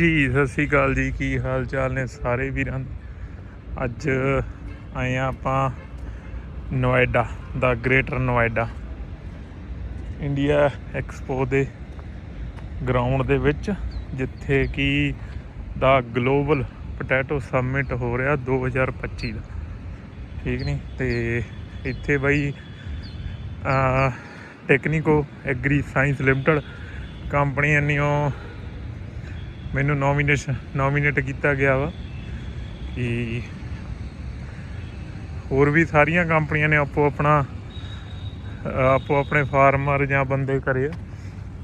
ਜੀ, ਸਤਿ ਸ਼੍ਰੀ ਅਕਾਲ ਜੀ। ਕੀ ਹਾਲ ਚਾਲ ਨੇ ਸਾਰੇ ਵੀਰਾਂ ਦੇ? ਅੱਜ ਆਏ ਆ ਆਪਾਂ ਨੋਇਡਾ, ਦਾ ਗ੍ਰੇਟਰ ਨੋਇਡਾ। ਇੰਡੀਆ ਐਕਸਪੋ ਦੇ ਗਰਾਊਂਡ ਦੇ ਵਿੱਚ, ਜਿੱਥੇ ਕਿ ਦਾ ਗਲੋਬਲ ਪੋਟੈਟੋ ਸਮਿਟ ਹੋ ਰਿਹਾ 2025 ਦਾ। ਠੀਕ ਨਹੀਂ ਤੇ ਇੱਥੇ ਬਾਈ Technico Agri Science Limited company ਅੰਨਿਓ ਮੈਨੂੰ ਨੋਮੀਨੇਸ਼ਨ ਨੋਮੀਨੇਟ ਕੀਤਾ ਗਿਆ ਵਾ ਕਿ ਹੋਰ ਵੀ ਸਾਰੀਆਂ ਕੰਪਨੀਆਂ ਨੇ ਆਪੋ ਆਪਣਾ ਆਪੋ ਆਪਣੇ ਫਾਰਮਰ ਜਾਂ ਬੰਦੇ ਕਰੇ ਆ।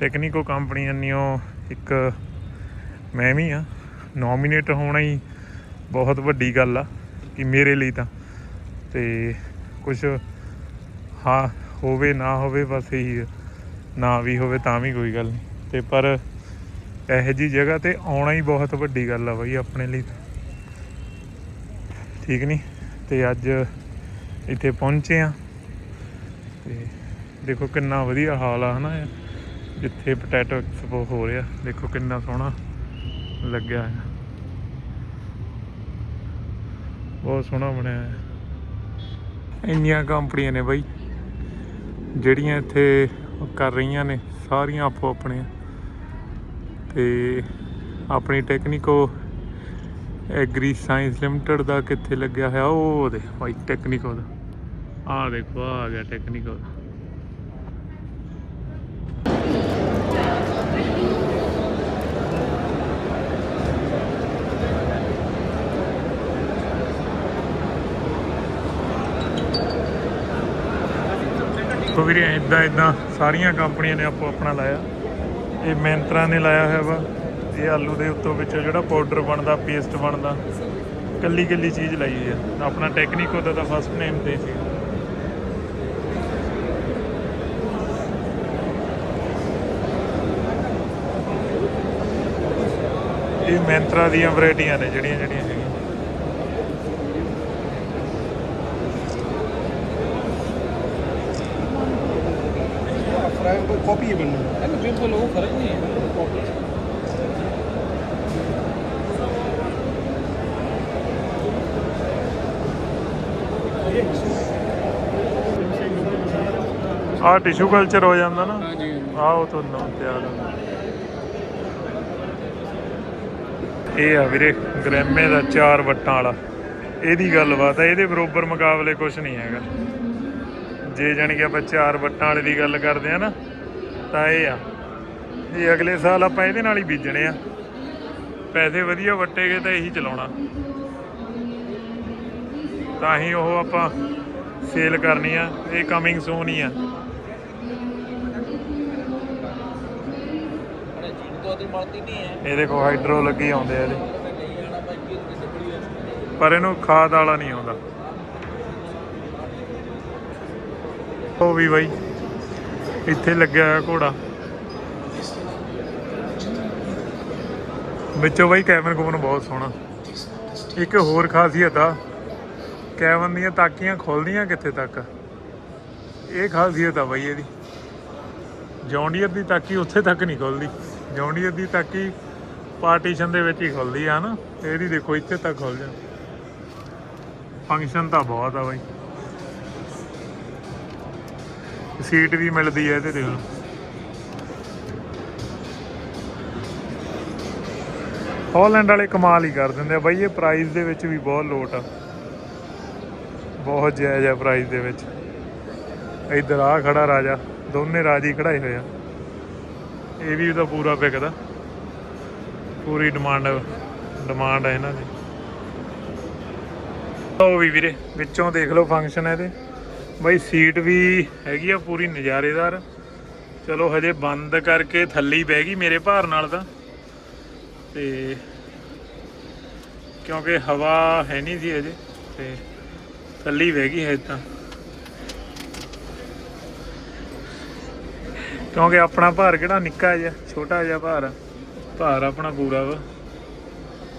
ਟੈਕਨੀਕੋ ਕੰਪਨੀਆਂ ਨਿਓ ਇੱਕ, ਮੈਂ ਵੀ ਆ। ਨੋਮੀਨੇਟ ਹੋਣਾ ਹੀ ਬਹੁਤ ਵੱਡੀ ਗੱਲ ਆ ਕਿ ਮੇਰੇ ਲਈ ਤਾਂ। ਤੇ ਕੁਝ ਹਾਂ, ਹੋਵੇ ਨਾ ਹੋਵੇ ਬਸ ਇਹੀ ਨਾ ਵੀ ਹੋਵੇ ਤਾਂ ਵੀ ਕੋਈ ਗੱਲ ਨਹੀਂ। ਤੇ ਪਰ ਇਹੋ ਜੀ ਜਗ੍ਹਾ ਤੇ ਆਉਣਾ ਹੀ ਬਹੁਤ ਵੱਡੀ ਗੱਲ ਆ ਬਾਈ ਆਪਣੇ ਲਈ ਤਾਂ। ਠੀਕ ਨਹੀਂ ਤੇ ਅੱਜ ਇੱਥੇ ਪਹੁੰਚੇ ਆ। ਤੇ ਦੇਖੋ ਕਿੰਨਾ ਵਧੀਆ ਹਾਲ ਆ ਹਨਾ ਇਹ, ਜਿੱਥੇ ਪੋਟੈਟੋ ਐਕਸਪੋ ਹੋ ਰਿਹਾ। ਦੇਖੋ ਕਿੰਨਾ ਸੋਹਣਾ ਲੱਗਿਆ ਹੈ ਬਹੁਤ ਸੋਹਣਾ ਬਣਿਆ ਹੈ ਇੰਨੀਆਂ ਕੰਪਨੀਆਂ ਨੇ ਬਾਈ ਜਿਹੜੀਆਂ ਇੱਥੇ ਕਰ ਰਹੀਆਂ ਨੇ ਸਾਰੀਆਂ ਆਪੋ ਆਪਣੇ ਤੇ ਆਪਣੀ ਟੈਕਨੀਕੋ ਐਗਰੀ ਸਾਇੰਸ ਲਿਮਟਿਡ ਦਾ ਕਿੱਥੇ ਲੱਗਿਆ ਹੋਇਆ? ਉਹ ਦੇ ਭਾਈ ਟੈਕਨੀਕੋ ਦਾ। ਆਹ ਦੇਖੋ ਆ ਗਿਆ ਟੈਕਨੀਕੋ ਦਾ। ਤੋ ਵੀਰੇ ਇਦਾਂ ਇਦਾਂ ਸਾਰੀਆਂ ਕੰਪਨੀਆਂ ਨੇ ਆਪੋ ਆਪਣਾ ਲਾਇਆ। ਇਹ ਮੈਂਤਰਾ ਨੇ ਲਾਇਆ ਹੋਇਆ ਵਾ। ਇਹ ਆਲੂ ਦੇ ਉੱਤੋਂ ਵਿੱਚੋਂ ਜਿਹੜਾ ਪਾਊਡਰ ਬਣਦਾ ਪੇਸਟ ਬਣਦਾ, ਕੱਲੀ ਕੱਲੀ ਚੀਜ਼ ਲਾਈ ਹੈ ਆਪਣਾ ਟੈਕਨੀਕ ਉਹਦਾ ਤਾਂ ਫਸਟ ਨੇਮ ਤੇ ਸੀ। ਇਹ ਮੈਂਤਰਾ ਦੀਆਂ ਵੈਰਾਈਟੀਆਂ ਨੇ ਜਿਹੜੀਆਂ ਜਿਹੜੀਆਂ ਹੈਗੀਆਂ। फ्राई को कॉपी है बनना है ना बिल्कुल वो फर्क नहीं है कॉपी ਆਹ ਟਿਸ਼ੂ ਕਲਚਰ ਹੋ ਜਾਂਦਾ ਨਾ हाँ जी ਆਹ ਉਹ ਤੋਂ ਨਾ ਤਿਆਰ ਹੁੰਦਾ ਇਹ ਆ ਵੀਰੇ ਗ੍ਰੈਮੇ ਦਾ ਚਾਰ ਵੱਟਾਂ ਵਾਲਾ ਇਹਦੀ ਗੱਲਬਾਤ ਆ ਇਹਦੇ ਬਰੋਬਰ ਮੁਕਾਬਲੇ ਕੁਝ ਨਹੀਂ ਹੈਗਾ ਜੇ ਜਾਣੀ ਕਿ ਆਪਾਂ ਚਾਰ ਵੱਟਾਂ ਵਾਲੇ ਦੀ ਗੱਲ ਕਰਦੇ ਆ ਨਾ ਤਾਂ ਇਹ ਆ ਇਹ ਅਗਲੇ ਸਾਲ ਆਪਾਂ ਇਹਦੇ ਨਾਲ ਹੀ ਬੀਜਣੇ ਆ। ਪੈਸੇ ਵਧੀਆ ਵੱਟੇਗੇ ਤਾਂ ਇਹੀ ਚਲਾਉਣਾ। ਤਾਂ ਹੀ ਉਹ ਆਪਾਂ ਸੇਲ ਕਰਨੀ ਆ ਇਹ ਕਮਿੰਗ ਸੂਨ ਹੀ ਆ। ਇਹ ਦੇਖੋ ਹਾਈਡਰੋ ਲੱਗੀ ਆਉਂਦੇ ਆ ਇਹਦੇ। ਪਰ ਇਹਨੂੰ ਖਾਦ ਵਾਲਾ ਨਹੀਂ ਆਉਂਦਾ। ਉਹ ਵੀ ਬਾਈ, ਇੱਥੇ ਲੱਗਿਆ ਹੋਇਆ ਘੋੜਾ। ਵਿੱਚੋਂ ਬਾਈ ਕੈਬਨ ਕੁਮਨ ਬਹੁਤ ਸੋਹਣਾ। ਇੱਕ ਹੋਰ ਖਾਸੀਅਤ ਆ, ਕੈਬਨ ਦੀਆਂ ਤਾਕੀਆਂ ਖੁੱਲਦੀਆਂ ਕਿੱਥੇ ਤੱਕ? ਇਹ ਖਾਸੀਅਤ ਆ ਬਾਈ ਇਹਦੀ। ਜੌਂਡੀਅਰ ਦੀ ਤਾਕੀ ਉੱਥੇ ਤੱਕ ਨਹੀਂ ਖੁੱਲਦੀ। ਜੌਂਡੀਅਰ ਦੀ ਤਾਕੀ ਪਾਰਟੀਸ਼ਨ ਦੇ ਵਿੱਚ ਹੀ ਖੁੱਲਦੀ ਆ ਨਾ ਇਹਦੀ ਦੇਖੋ ਇੱਥੇ ਤੱਕ ਖੁੱਲ ਜਾਂਦੀ ਫੰਕਸ਼ਨ ਤਾਂ ਬਹੁਤ ਆ ਬਾਈ। ਸੀਟ ਵੀ ਮਿਲਦੀ ਹੈ ਇਹਦੇ ਦੇਖ ਹਾਲੈਂਡ ਵਾਲੇ ਕਮਾਲ ਹੀ ਕਰ ਦਿੰਦੇ ਆ ਬਾਈ, ਇਹ ਪ੍ਰਾਈਸ ਦੇ ਵਿੱਚ ਵੀ ਬਹੁਤ ਲੋਟ ਆ। ਬਹੁਤ ਜਾਇਜ਼ ਆ ਪ੍ਰਾਈਸ ਦੇ ਵਿੱਚ। ਇੱਧਰ ਆ ਖੜਾ ਰਾਜਾ, ਦੋਨੇ ਰਾਜੀ ਖੜਾਏ ਹੋਏ ਆ। ਇਹ ਵੀ ਉਹਦਾ ਪੂਰਾ ਵਿਕਦਾ। ਪੂਰੀ ਡਿਮਾਂਡ ਡਿਮਾਂਡ ਹੈ ਇਹਨਾਂ ਦੀ। ਉਹ ਵੀ ਵੀਰੇ, ਵਿੱਚੋਂ ਦੇਖ ਲਓ ਫੰਕਸ਼ਨ ਹੈ ਇਹਦੇ। ਬਾਈ ਸੀਟ ਵੀ ਹੈਗੀ ਆ ਪੂਰੀ ਨਜ਼ਾਰੇਦਾਰ। ਚਲੋ ਹਜੇ ਬੰਦ ਕਰਕੇ ਥੱਲੀ ਬਹਿ ਗਈ ਮੇਰੇ ਭਾਰ ਨਾਲ ਤਾਂ। ਤੇ ਕਿਉਂਕਿ ਹਵਾ ਹੈ ਨਹੀਂ ਸੀ ਹਜੇ, ਤੇ ਥੱਲੀ ਬਹਿ ਗਈ ਹੈ ਤਾਂ। ਕਿਉਂਕਿ ਆਪਣਾ ਭਾਰ ਕਿਹੜਾ ਨਿੱਕਾ ਜਿਹਾ, ਛੋਟਾ ਜਿਹਾ ਭਾਰ ਭਾਰ ਆਪਣਾ ਪੂਰਾ ਵਾ।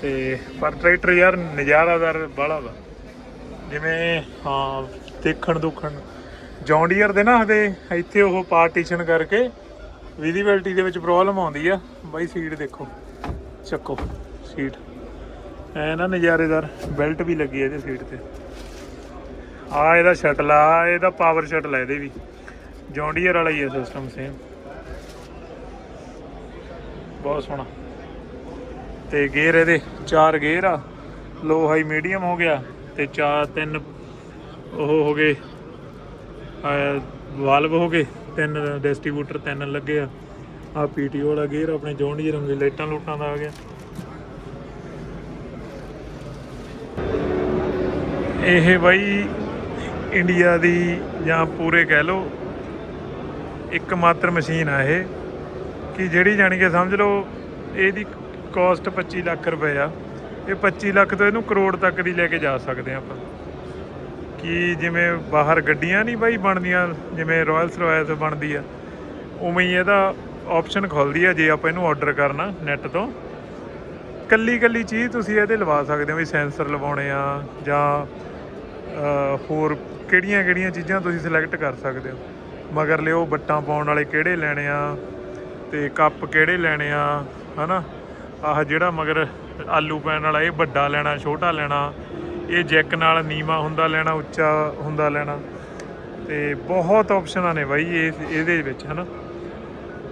ਤੇ ਪਰ ਟਰੈਕਟਰ ਯਾਰ ਨਜ਼ਾਰਾਦਾਰ ਬਾਹਲਾ ਵਾ। ਜਿਵੇਂ, ਹਾਂ ਦੇਖਣ ਦੁਖਣ। ਜੌਂਡੀਅਰ ਦੇ ਨਾ ਹਦੇ ਇੱਥੇ ਉਹ ਪਾਰਟੀਸ਼ਨ ਕਰਕੇ ਵਿਜ਼ੀਬਿਲਟੀ ਦੇ ਵਿੱਚ ਪ੍ਰੋਬਲਮ ਆਉਂਦੀ ਆ। ਬਾਈ ਸੀਟ ਦੇਖੋ, ਚੱਕੋ ਸੀਟ ਐ ਨਾ ਨਜ਼ਾਰੇਦਾਰ ਬੈਲਟ ਵੀ ਲੱਗੀ ਇਹਦੇ ਸੀਟ ਤੇ। ਆ ਇਹਦਾ ਸ਼ਟਲ ਆ ਇਹਦਾ ਪਾਵਰ ਸ਼ਟਲ ਹੈ ਇਹਦੇ ਵੀ। ਜੌਂਡੀਅਰ ਵਾਲਾ ਹੀ ਹੈ ਸਿਸਟਮ ਸੇਮ ਬਹੁਤ ਸੋਹਣਾ। ਤੇ ਗੇਅਰ ਇਹਦੇ, ਚਾਰ ਗੇਅਰ ਆ। ਲੋ ਹਾਈ ਮੀਡੀਅਮ ਹੋ ਗਿਆ ਤੇ ਚਾਰ, ਤਿੰਨ ਉਹ ਹੋ ਗਏ ਵਾਲਵ ਹੋ ਗਏ, ਤਿੰਨ ਡਿਸਟ੍ਰੀਬਿਊਟਰ ਤਿੰਨ ਲੱਗੇ ਆ। ਆ ਪੀਟੀਓ ਵਾਲਾ ਗੇਅਰ ਆਪਣੇ ਜੌਂਡੀਅਰ ਦੇ ਲਾਈਟਾਂ ਲੂਟਾਂ ਦਾ ਆ ਗਿਆ। ਇਹ ਬਾਈ ਇੰਡੀਆ ਦੀ ਜਾਂ ਪੂਰੇ ਕਹਿ ਲਓ ਇੱਕ ਮਾਤਰ ਮਸ਼ੀਨ ਆ ਇਹ। ਕਿ ਜਿਹੜੀ ਜਾਣੀ ਕਿ ਸਮਝ ਲਓ, ਇਹਦੀ ਕਾਸਟ 25 ਲੱਖ ਰੁਪਏ ਆ। ਇਹ 25 ਲੱਖ ਤੋਂ ਇਹਨੂੰ ਕਰੋੜ ਤੱਕ ਦੀ ਲੈ ਕੇ ਜਾ ਸਕਦੇ ਆ ਆਪਾਂ। ਕਿ ਜਿਵੇਂ ਬਾਹਰ ਗੱਡੀਆਂ ਨਹੀਂ ਬਾਈ ਬਣਦੀਆਂ, ਜਿਵੇਂ ਰਾਇਲਸ ਰਾਇਲਸ ਬਣਦੀ ਆ, ਉਵੇਂ ਹੀ ਇਹਦਾ ਆਪਸ਼ਨ ਖੁੱਲਦੀ ਆ ਜੇ ਆਪਾਂ ਇਹਨੂੰ ਆਰਡਰ ਕਰਨਾ ਨੈਟ ਤੋਂ। ਕੱਲੀ ਕੱਲੀ ਚੀਜ਼ ਤੁਸੀਂ ਇਹਦੇ ਲਵਾ ਸਕਦੇ ਹੋ ਵੀ ਸੈਂਸਰ ਲਵਾਉਣੇ ਆ ਜਾਂ ਹੋਰ ਕਿਹੜੀਆਂ ਕਿਹੜੀਆਂ ਚੀਜ਼ਾਂ ਤੁਸੀਂ ਸਿਲੈਕਟ ਕਰ ਸਕਦੇ ਹੋ। ਮਗਰ ਲਿਓ ਬੱਟਾਂ ਪਾਉਣ ਵਾਲੇ ਕਿਹੜੇ ਲੈਣੇ ਆ ਤੇ ਕੱਪ ਕਿਹੜੇ ਲੈਣੇ ਆ, ਹਨਾ? ਆਹ ਜਿਹੜਾ ਮਗਰ ਆਲੂ ਪੈਣ ਵਾਲਾ, ਇਹ ਵੱਡਾ ਲੈਣਾ, ਛੋਟਾ ਲੈਣਾ ਇਹ ਜੈਕ ਨਾਲ ਨੀਵਾ ਹੁੰਦਾ ਲੈਣਾ, ਉੱਚਾ ਹੁੰਦਾ ਲੈਣਾ। ਤੇ ਬਹੁਤ ਆਪਸ਼ਨਾਂ ਨੇ ਬਾਈ ਇਹ, ਇਹਦੇ ਵਿੱਚ, ਹਨਾ।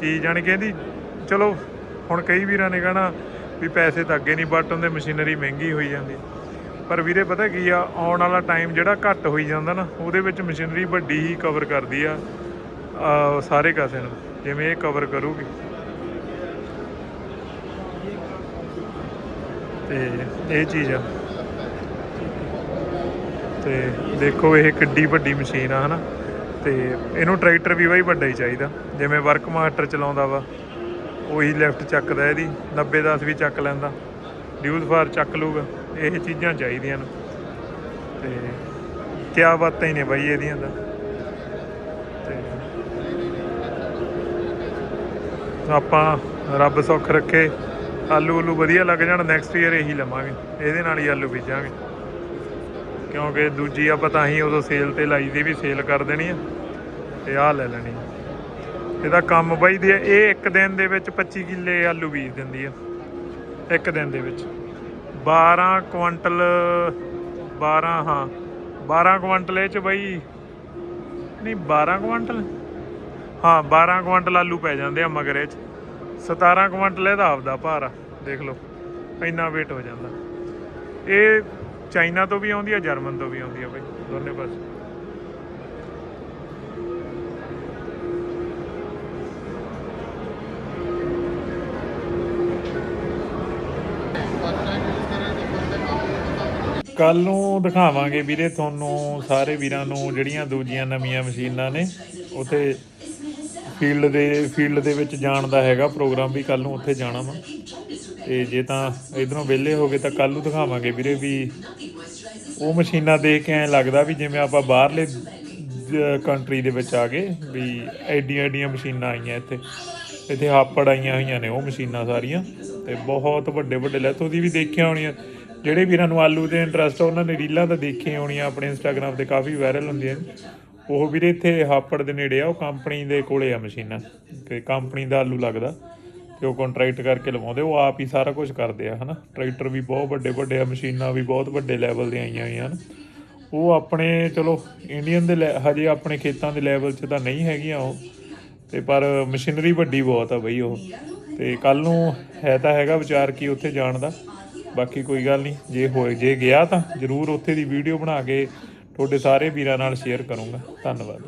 ਕੀ ਜਾਣੀ ਕਿ ਇਹਦੀ, ਚਲੋ, ਹੁਣ ਕਈ ਵੀਰਾਂ ਨੇ ਕਹਣਾ ਵੀ ਪੈਸੇ ਤਾਂ ਅੱਗੇ ਨਹੀਂ ਬਟ ਹੁੰਦੇ ਮਸ਼ੀਨਰੀ ਮਹਿੰਗੀ ਹੋਈ ਜਾਂਦੀ। ਪਰ ਵੀਰੇ ਪਤਾ ਕੀ ਆ, ਆਉਣ ਵਾਲਾ ਟਾਈਮ ਜਿਹੜਾ ਘੱਟ ਹੋਈ ਜਾਂਦਾ ਨਾ, ਉਹਦੇ ਵਿੱਚ ਮਸ਼ੀਨਰੀ ਵੱਡੀ ਹੀ ਕਵਰ ਕਰਦੀ ਆ ਆ, ਸਾਰੇ ਕਾਸੇ ਨੂੰ, ਜਿਵੇਂ ਇਹ ਕਵਰ ਕਰੂਗੀ। ਤੇ ਇਹ ਚੀਜ਼ ਆ। ਤੇ ਦੇਖੋ ਇਹ ਕਿੱਡੀ ਵੱਡੀ ਮਸ਼ੀਨ ਆ, ਹਨਾ? ਤੇ ਇਹਨੂੰ ਟਰੈਕਟਰ ਵੀ ਬਾਈ ਵੱਡਾ ਹੀ ਚਾਹੀਦਾ। ਜਿਵੇਂ ਵਰਕ ਮਾਸਟਰ ਚਲਾਉਂਦਾ ਵਾ, ਉਹੀ ਲੈਫਟ ਚੱਕਦਾ ਇਹਦੀ 90 10 ਵੀ ਚੱਕ ਲੈਂਦਾ। ਡਿਊਲ ਫਾਰ ਚੱਕ ਲੂਗਾ ਇਹ ਚੀਜ਼ਾਂ ਚਾਹੀਦੀਆਂ ਨੇ। ਤੇ ਕਿਆ ਬਾਤਾਂ ਹੀ ਨੇ ਬਾਈ ਇਹਦੀਆਂ ਦਾ ਤੇ ਆਪਾਂ ਰੱਬ ਸੁੱਖ ਰੱਖੇ ਆਲੂ ਉਲੂ ਵਧੀਆ ਲੱਗ ਜਾਣ ਨੈਕਸਟ ਈਅਰ ਇਹੀ ਲਵਾਂਗੇ। ਇਹਦੇ ਨਾਲ ਹੀ ਆਲੂ ਬੀਜਾਂਗੇ। ਕਿਉਂਕਿ ਦੂਜੀ ਆਪਾਂ ਤਾਂ ਹੀ ਉਦੋਂ ਸੇਲ ਤੇ ਲਾਈ ਦੀ ਵੀ ਸੇਲ ਕਰ ਦੇਣੀ ਆ। ਤੇ ਆਹ ਲੈ ਲੈਣੀ ਇਹਦਾ ਕੰਮ ਬਾਈ ਦੀ ਇਹ ਇੱਕ ਦਿਨ ਦੇ ਵਿੱਚ 25 ਕਿੱਲੇ ਆਲੂ ਬੀਜ ਦਿੰਦੀ ਆ। ਇੱਕ ਦਿਨ ਦੇ ਵਿੱਚ। 12 ਕੁਇੰਟਲ 12 ਹਾਂ 12 ਕੁਇੰਟਲ ਇਹ ਚ ਬਾਈ, ਨਹੀਂ 12 ਕੁਇੰਟਲ ਹਾਂ 12 ਕੁਇੰਟਲ ਆਲੂ ਪੈ ਜਾਂਦੇ ਆ ਮਗਰ ਇਹ ਚ। 17 ਕੁਇੰਟਲ ਇਹਦਾ ਆਪਦਾ ਭਾਰ ਆ, ਦੇਖ ਲਓ। ਇੰਨਾ weight ਹੋ ਜਾਂਦਾ। ਇਹ ਚਾਈਨਾ ਤੋਂ ਵੀ ਆਉਂਦੀ ਆ, ਜਰਮਨ ਤੋਂ ਵੀ ਆਉਂਦੀ ਆ ਬਾਈ, ਦੋਨੇ ਪਾਸੇ। ਕੱਲ ਨੂੰ ਦਿਖਾਵਾਂਗੇ ਵੀਰੇ ਤੁਹਾਨੂੰ ਸਾਰੇ ਵੀਰਾਂ ਨੂੰ ਜਿਹੜੀਆਂ ਦੂਜੀਆਂ ਨਵੀਆਂ ਮਸ਼ੀਨਾਂ ਨੇ, ਉਥੇ ਫੀਲਡ ਦੇ ਫੀਲਡ ਦੇ ਵਿੱਚ ਜਾਣ ਦਾ ਹੈਗਾ ਪ੍ਰੋਗਰਾਮ ਵੀ ਕੱਲ ਨੂੰ ਉੱਥੇ ਜਾਣਾ ਵਾ। ਤੇ ਜੇ ਤਾਂ ਇਧਰੋਂ ਵਿਹਲੇ ਹੋ ਗਏ ਤਾਂ ਕੱਲ ਨੂੰ ਦਿਖਾਵਾਂਗੇ ਵੀਰੇ ਵੀ ਉਹ ਮਸ਼ੀਨਾਂ ਦੇਖ ਕੇ ਐਂ ਲੱਗਦਾ ਵੀ ਜਿਵੇਂ ਆਪਾਂ ਬਾਹਰਲੇ ਕੰਟਰੀ ਦੇ ਵਿੱਚ ਆ ਗਏ ਵੀ ਐਡੀਆਂ ਐਡੀਆਂ ਮਸ਼ੀਨਾਂ ਆਈਆਂ ਇੱਥੇ। ਇੱਥੇ ਹਾਪੜ ਆਈਆਂ ਹੋਈਆਂ ਨੇ ਉਹ ਮਸ਼ੀਨਾਂ ਸਾਰੀਆਂ ਤੇ ਬਹੁਤ ਵੱਡੇ ਵੱਡੇ ਲੈਥੋਂ ਦੀ ਵੀ ਦੇਖੀਆਂ ਹੋਣੀਆਂ। ਜਿਹੜੇ ਵੀਰਾਂ ਨੂੰ ਆਲੂ ਦੇ ਇੰਟਰਸਟ ਆ, ਉਹਨਾਂ ਨੇ ਰੀਲਾਂ ਤਾਂ ਦੇਖੀਆਂ ਹੋਣੀਆਂ, ਆਪਣੇ ਇੰਸਟਾਗ੍ਰam ਤੇ ਕਾਫੀ ਵਾਇਰਲ ਹੁੰਦੀਆਂ ਨੇ। ਉਹ ਵੀਰੇ ਇੱਥੇ ਹਾਪੜ ਦੇ ਨੇੜੇ ਆ, ਉਹ ਕੰਪਨੀ ਦੇ ਕੋਲੇ ਆ ਮਸ਼ੀਨਾਂ ਤੇ ਕੰਪਨੀ ਦਾ ਆਲੂ ਲੱਗਦਾ। ਤੇ ਉਹ ਕੰਟਰੈਕਟ ਕਰਕੇ ਲਵਾਉਂਦੇ, ਉਹ ਆਪ ਹੀ ਸਾਰਾ ਕੁਝ ਕਰਦੇ ਆ, ਹਨਾ? ਟਰੈਕਟਰ ਵੀ ਬਹੁਤ ਵੱਡੇ ਵੱਡੇ ਆ, ਮਸ਼ੀਨਾਂ ਵੀ ਬਹੁਤ ਵੱਡੇ ਲੈਵਲ ਦੀਆਂ ਆਈਆਂ ਹੋਈਆਂ ਹਨ। ਉਹ ਆਪਣੇ, ਚਲੋ ਇੰਡੀਅਨ ਦੇ ਲੈ- ਹਜੇ ਆਪਣੇ ਖੇਤਾਂ ਦੇ ਲੈਵਲ 'ਚ ਤਾਂ ਨਹੀਂ ਹੈਗੀਆਂ ਉਹ, ਤੇ ਪਰ ਮਸ਼ੀਨਰੀ ਵੱਡੀ ਬਹੁਤ ਆ ਬਈ ਉਹ। ਤੇ ਕੱਲ ਨੂੰ ਹੈ ਤਾਂ ਹੈਗਾ ਵਿਚਾਰ ਕੀ ਉੱਥੇ ਜਾਣ ਦਾ। ਬਾਕੀ ਕੋਈ ਗੱਲ ਨਹੀਂ, ਜੇ ਹੋਏ, ਜੇ ਗਿਆ ਤਾਂ ਜਰੂਰ ਉੱਥੇ ਦੀ ਵੀਡੀਓ ਬਣਾ ਕੇ ਤੁਹਾਡੇ ਸਾਰੇ ਵੀਰਾਂ ਨਾਲ ਸ਼ੇਅਰ ਕਰੂੰਗਾ। ਧੰਨਵਾਦ।